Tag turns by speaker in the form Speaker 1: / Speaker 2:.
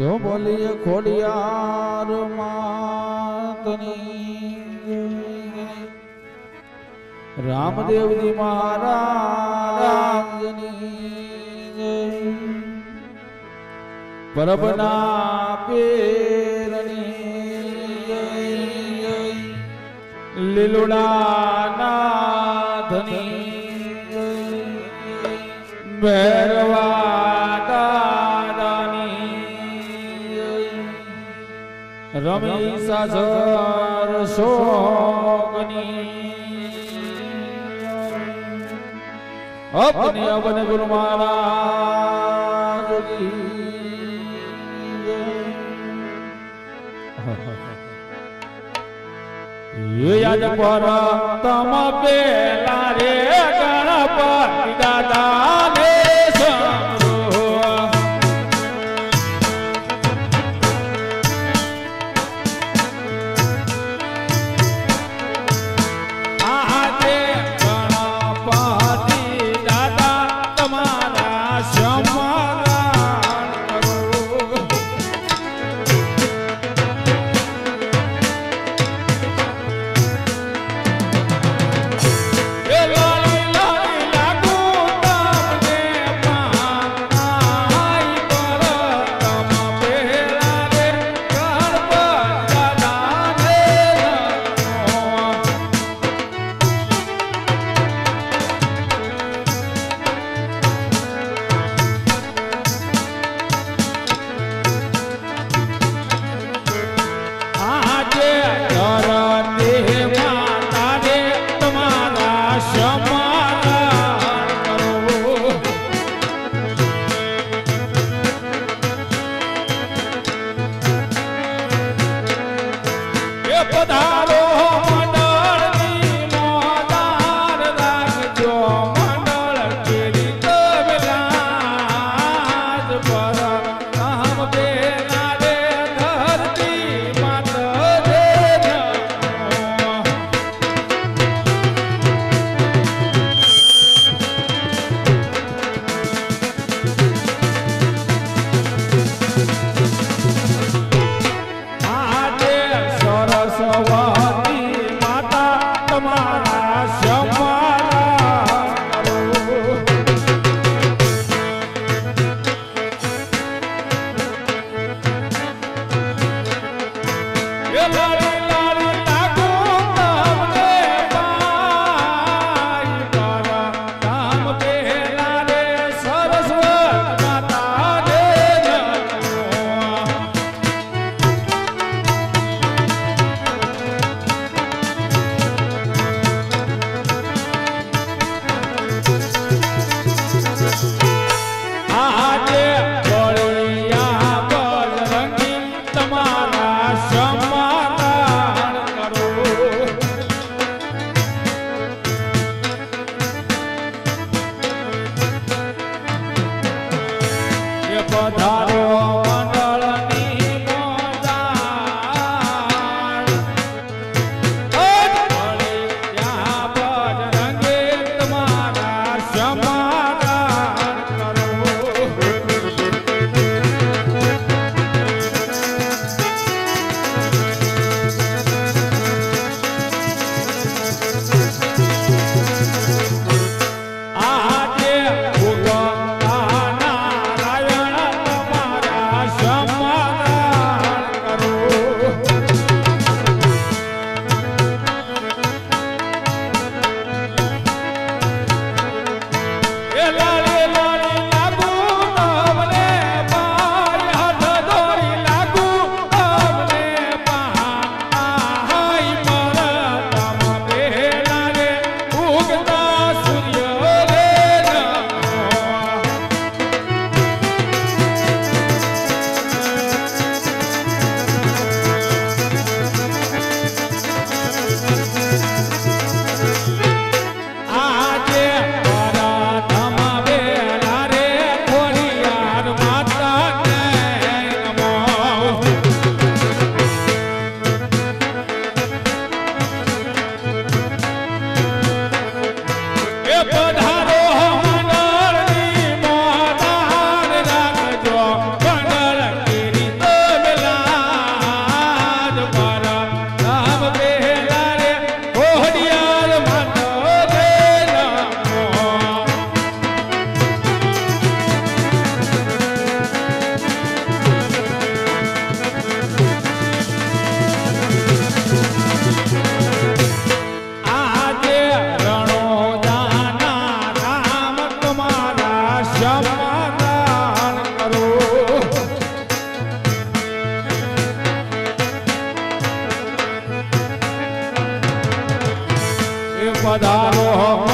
Speaker 1: જો બોલીએ ખોડિયાર માતની. રામદેવજી મહારાજની. પરબના પેરણી લીલુડાના ધની. ભૈરવા રમી સાજર શોકની અપને અપને ગુરુ મહારાજ યાદ પર તમ પેલા રે ગણપતિ દાદા. પધાર્યો પધારો.